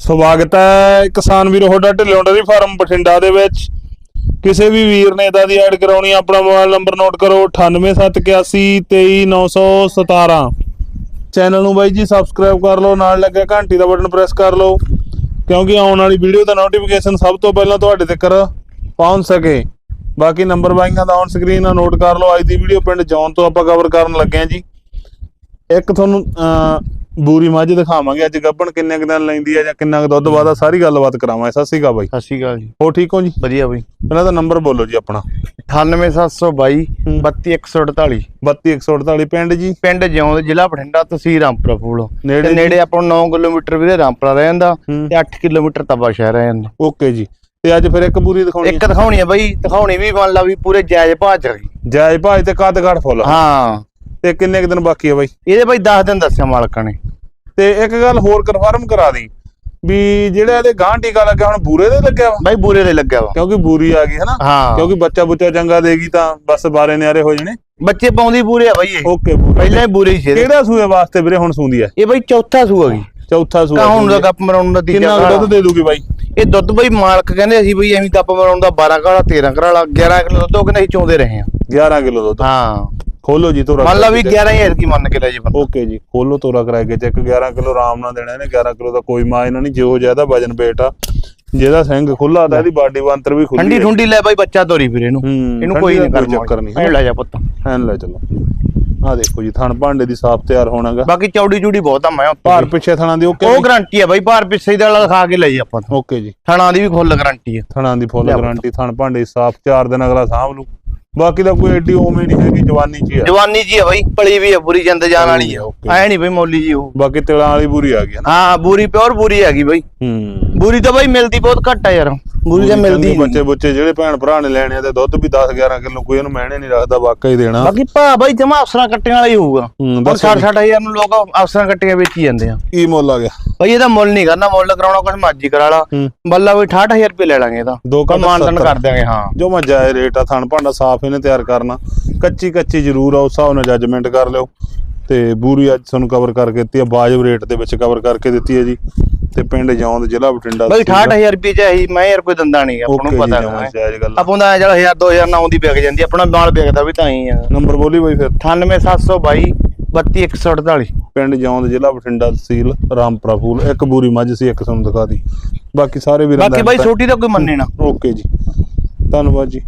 ਸਵਾਗਤ ਹੈ ਕਿਸਾਨ ਵੀਰ, ਤੁਹਾਡਾ ਢਿੱਲੋਂ ਡੇਅਰੀ ਫਾਰਮ ਬਠਿੰਡਾ ਦੇ ਵਿੱਚ। ਕਿਸੇ ਵੀ ਵੀਰ ਨੇ ਇਦਾਂ ਦੀ ਐਡ ਕਰਾਉਣੀ ਆਪਣਾ ਮੋਬਾਈਲ ਨੰਬਰ ਨੋਟ ਕਰੋ 9871823917 ਚੈਨਲ ਨੂੰ ਬਾਈ ਜੀ ਸਬਸਕ੍ਰਾਈਬ ਕਰ ਲਓ, ਨਾਲ ਲੱਗਿਆ ਘੰਟੀ ਦਾ ਬਟਨ ਪ੍ਰੈਸ ਕਰ ਲਓ, ਕਿਉਂਕਿ ਆਉਣ ਵਾਲੀ ਵੀਡੀਓ ਦਾ ਨੋਟੀਫਿਕੇਸ਼ਨ ਸਭ ਤੋਂ ਪਹਿਲਾਂ ਤੁਹਾਡੇ ਤੱਕ ਪਹੁੰਚ ਸਕੇ। ਬਾਕੀ ਨੰਬਰ ਬਾਈਆਂ ਦਾ ਔਨ ਸਕਰੀਨ ਆ ਨੋਟ ਕਰ ਲਓ, ਅੱਜ ਦੀ ਵੀਡੀਓ ਪਿੰਡ ਜੌਨ ਤੋਂ ਆਪਾਂ ਕਵਰ ਕਰਨ ਲੱਗੇ ਹਾਂ ਜੀ। ਇੱਕ ਤੁਹਾਨੂੰ ਬੂਰੀ ਮੱਝ ਦਿਖਾਵਾਂਗੇ ਅੱਜ ਗੱਭਣ ਕਿੰਨੇ ਕੁ ਦਿਨ ਲੈਂਦੀ ਹੈ ਜਾਂ ਕਿੰਨਾ ਕੁ ਦੁੱਧ ਵਾਦਾ ਸਾਰੀ ਗੱਲਬਾਤ ਕਰਾਵਾਂਗੇ। ਸਤਿ ਸ਼੍ਰੀ ਅਕਾਲ ਬਾਈ। ਸਤਿ ਸ਼੍ਰੀ ਅਕਾਲ ਜੀ। ਹੋ ਠੀਕ ਹੋ ਜੀ? ਵਧੀਆ ਬਈ। ਇਹਨਾਂ ਦਾ ਨੰਬਰ ਬੋਲੋ ਜੀ ਆਪਣਾ। 98722 32148 32148 ਪਿੰਡ ਜੀ? ਪਿੰਡ ਜਿਉਂਦ ਜ਼ਿਲ੍ਹਾ ਬਠਿੰਡਾ ਤਹਿਸੀਲ ਰਾਮਪੁਰਾ ਫੂਲ ਨੇੜੇ ਤੇ ਨੇੜੇ ਆਪਾਂ ਨੂੰ 9 ਕਿਲੋਮੀਟਰ ਵੀਰੇ ਰਾਮਪੁਰਾ ਰਹਿ ਜਾਂਦਾ ਹੂੰ। ਤੇ 8 ਕਿਲੋਮੀਟਰ ਤਵਾ ਸ਼ਹਿਰ ਰਹਿ ਜਾਂਦਾ। ਓਕੇ ਜੀ। ਤੇ ਅੱਜ ਫਿਰ ਇੱਕ ਬੂਰੀ ਦਿਖਾਉਣੀ ਇੱਕ ਦਿਖਾਉਣੀ ਆ ਬਈ ਦਿਖਾਉਣੀ ਵੀ ਮੰਨ ਲਾ ਵੀ ਪੂਰੇ ਜਾਇਜ਼ ਭਾਅ ਚ ਜਾਇਜ਼ ਭਾਜ ਤੇ ਕੱਦ ਘੜ ਫੁੱਲ। ਹਾਂ। ਤੇ ਕਿੰਨੇ ਕੁ ਦਿਨ ਬਾਕੀ ਹੈ ਬਾਈ? ਇਹਦੇ ਬਈ 10 ਦਿਨ ਦੱਸਿਆ ਮਾਲਕਾਂ ਨੇ। ਤੇ ਇੱਕ ਗੱਲ ਹੋਰ ਕਨਫਰਮ ਕਰਾ ਦੀ ਵੀ ਜਿਹੜਾ ਇਹਦੇ ਗਾਂ ਟੀਕਾ ਲੱਗਿਆ ਹੁਣ ਬੂਰੇ ਦੇ ਲੱਗਿਆ ਵਾ? ਬਾਈ ਬੂਰੇ ਦੇ ਲੱਗਿਆ ਵਾ। ਕਿਉਂਕਿ ਬੂਰੀ ਆ ਗਈ ਹੈ ਨਾ ਹਾਂ। ਕਿਉਂਕਿ ਬੱਚਾ ਬੁੱਚਾ ਚੰਗਾ ਦੇਗੀ ਤਾਂ ਬਸ ਬਾਰੇ ਨਿਆਰੇ ਹੋ ਜਾਣੇ। ਬੱਚੇ ਪਾਉਂਦੀ ਬੂਰੇ ਆ ਬਾਈ ਇਹ। ਓਕੇ ਬੂਰੇ। ਪਹਿਲਾਂ ਹੀ ਬੂਰੇ ਹੀ ਸੀ ਇਹਦੇ। ਕਿਹੜਾ ਸੂਏ ਵਾਸਤੇ ਵੀਰੇ ਹੁਣ ਸੂੰਦੀ ਹੈ ਇਹ ਬਈ ਚੌਥਾ ਸੂਆ ਗਈ ਚੌਥਾ ਸੂਆ ਕਾ ਹੁਣ ਸੂੰਦੀ ਦਾ ਹੈ। ਗੱਪ ਮਰਾਉਣ ਦਾ ਤੀਜਾ ਕਿੰਨਾ ਕੁ। ਦੁੱਧ ਦੇ ਦੂਗੀ ਬਾਈ? ਇਹ ਦੁੱਧ ਬਈ ਮਾਲਕ ਕਹਿੰਦੇ ਅਸੀਂ ਬਈ ਐਵੇਂ ਗੱਪ ਮਰਾਉਣ ਦਾ 12 ਕਾਲਾ 13 ਕਰਾਲਾ 11 ਕਿਲੋ ਦੁੱਧ ਉਹ ਕਹਿੰਦੇ ਅਸੀਂ ਚੋਂਦੇ ਰਹੇ ਆ 11 ਕਿਲੋ ਦੁੱਧ। ਹਾਂ। ਖੋਲੋ ਜੀ ਤੋਰਾ ਮੰਨ ਲਾ ਵੀ 11000 ਕੀ ਮੰਨ ਕੇ ਲੈ ਜੀ ਬੰਦਾ। ਓਕੇ ਜੀ ਖੋਲੋ ਤੋਰਾ ਕਰਾ ਕੇ ਚੈੱਕ 11 ਕਿਲੋ ਆਰਾਮ ਨਾਲ ਦੇਣਾ ਇਹਨੇ 11 ਕਿਲੋ ਦਾ ਕੋਈ ਮਾਂ ਇਹਨਾਂ ਨਹੀਂ ਜਿਹੋ ਜ਼ਿਆਦਾ ਵਜਨ weight ਆ। ਜਿਹਦਾ ਸਿੰਘ ਖੁੱਲਾ ਤਾਂ ਇਹਦੀ ਬਾਡੀ ਬੰਤਰ ਵੀ ਖੁੱਲੀ ਠੰਡੀ। ਠੁੰਡੀ ਲੈ ਬਾਈ ਬੱਚਾ ਤੋਰੀ ਫਿਰ ਇਹਨੂੰ। ਇਹਨੂੰ ਕੋਈ ਨਹੀਂ ਚੱਕਰ ਨਹੀਂ। ਐਂ ਲੈ ਜਾ ਪੁੱਤ। ਐਨ ਲੈ ਚਲੋ। ਆ ਦੇਖੋ ਜੀ ਥਣ ਭਾਂਡੇ ਦੀ ਸਾਫ਼ ਤਿਆਰ ਹੋਣਾਗਾ। ਬਾਕੀ ਚੌੜੀ ਚੂੜੀ ਬਹੁਤ ਆ ਮੈਂ ਭਾਰ ਪਿੱਛੇ ਥਣਾਂ ਦੀ ਓਕੇ ਉਹ ਗਾਰੰਟੀ ਆ ਬਾਈ ਭਾਰ ਪਿੱਛੇ ਦਾ ਵਾਲਾ ਖਾ ਕੇ ਲਈ ਆਪਾਂ। ਓਕੇ ਜੀ। ਥਣਾ ਦੀ ਵੀ ਫੁੱਲ ਗਾਰੰਟੀ ਆ। ਥਣਾਂ ਦੀ ਫੁੱਲ। ਗਾਰੰਟੀ ਥਣ ਭਾਂਡੇ ਸਾਫ਼ ਚਾਰ ਦਿਨ ਅਗਲਾ ਸਾਂਭ ਲੂ। ਬਾਕੀ ਦਾ ਕੋਈ ਐਡੀ ਉਵੇਂ ਨਹੀਂ ਹੈਗੀ ਜਵਾਨੀ ਚ ਹੀ ਆ। ਜਵਾਨੀ ਜੀ ਆ ਬਾਈ ਪਲੀ ਵੀ ਆ ਪੂਰੀ ਜਿੰਦ ਜਾਨ ਵਾਲੀ ਆ। ਐ ਨਹੀਂ ਬਈ ਮੌਲੀ ਜੀ ਉਹ। ਬਾਕੀ ਤਿਲਾਂ ਵਾਲੀ ਬੁਰੀ ਆ ਗਈ ਹੈ ਨਾ। ਹਾਂ ਬੂਰੀ ਪਿਓਰ ਬੂਰੀ ਹੈਗੀ ਬਾਈ। ਹੂੰ। ਬੂਰੀ ਤਾਂ ਬਾਈ ਮਿਲਦੀ ਬਹੁਤ ਘੱਟ ਆ ਯਾਰ। ਬੂਰੀ ਤਾਂ ਮਿਲਦੀ। ਬੱਚੇ ਬੱਚੇ ਜਿਹੜੇ ਭੈਣ ਭਰਾ ਨੇ ਲੈਣੇ ਆ ਤੇ ਦੁੱਧ ਵੀ 10 11 ਕਿਲੋ ਕੋਈ ਇਹਨੂੰ ਮਹਿਣੇ ਨਹੀਂ ਰੱਖਦਾ ਵਾਕਈ ਦੇਣਾ। ਬਾਕੀ ਭਾ ਬਾਈ ਜਮਾ ਅਫਸਰਾਂ ਕੱਟਣ ਵਾਲਾ ਹੀ ਹੋਊਗਾ। ਹੂੰ, ਹੁਣ ਦੱਸੋ 60 60000 ਨੂੰ ਲੋਕ ਅਫਸਰਾਂ ਕੱਟੀਆਂ ਵੇਚੀ ਜਾਂਦੇ ਆ। ਕੀ ਮੁੱਲ ਆ ਗਿਆ? ਬਾਈ ਇਹਦਾ ਮੁੱਲ ਨਹੀਂ ਕਰਨਾ ਮੁੱਲ ਕਰਾਉਣਾ ਕੁਝ ਮਰਜ਼ੀ ਕਰਾ ਲਾ। ਬੱਲਾ ਵੀ 68000 ਰੁਪਏ ਲੈ ਲਾਂਗੇ ਇਹਦਾ। ਦੋ ਘੱਟ ਮਾਨਤਨ 70 ਕਰ ਦਿਆਂਗੇ ਹਾਂ। ਜੋ ਮੈਂ ਜਾਏ ਰੇਟ ਆ ਥਣ ਭਾਂਡਾ ਸਾਫ਼ ਇਹਨੇ ਤਿਆਰ ਕਰਨਾ। ਕੱਚੀ ਕੱਚੀ ਜ਼ਰੂਰ ਆ ਉਸ ਹਿਸਾਬ ਨਾਲ ਜੱਜਮੈਂਟ ਕਰ ਲਿਓ। ਤੇ ਬੂਰੀ ਅੱਜ ਤੁਹਾਨੂੰ ਕਵਰ ਕਰਕੇ ਦਿੱਤੀ ਆ ਬਾਜਬ ਰੇਟ ਦੇ ਵਿੱਚ ਕਵਰ ਕਰਕੇ ਦਿੱਤੀ ਹੈ ਜੀ। ਤੇ ਪਿੰਡ ਜੌਂਦ ਜ਼ਿਲ੍ਹਾ ਬਠਿੰਡਾ ਬਾਈ 68000 ਰੁਪਏ ਚ ਆਹੀ ਮੈਂ ਯਾਰ ਕੋਈ ਦੰਦਾ ਨਹੀਂ ਆਪਾਂ ਨੂੰ ਪਤਾ ਹੈ ਆਪਾਂ ਦਾ ਚਲ 1000 2000 ਨਾ ਆਉਂਦੀ ਵਿਕ ਜਾਂਦੀ ਆਪਣਾ ਮਾਲ ਵਿਕਦਾ ਵੀ ਤਾਂ ਹੀ ਆ। ਨੰਬਰ ਬੋਲੀ ਬਾਈ ਫਿਰ। 98722 32148 ਪਿੰਡ ਜੌਂਦ ਜ਼ਿਲ੍ਹਾ ਬਠਿੰਡਾ ਤਹਿਸੀਲ ਰਾਮਪੁਰਾ ਫੂਲ। ਇੱਕ ਬੂਰੀ ਮੱਝ ਸੀ ਇੱਕ ਤੁਹਾਨੂੰ ਦਿਖਾ ਦੀ ਬਾਕੀ ਸਾਰੇ ਵੀਰਾਂ ਬਾਕੀ ਬਾਈ ਛੋਟੀ ਦਾ ਕੋਈ ਮੰਨੇ ਨਾ। ਓਕੇ ਜੀ। ਧੰਨਵਾਦ ਜੀ।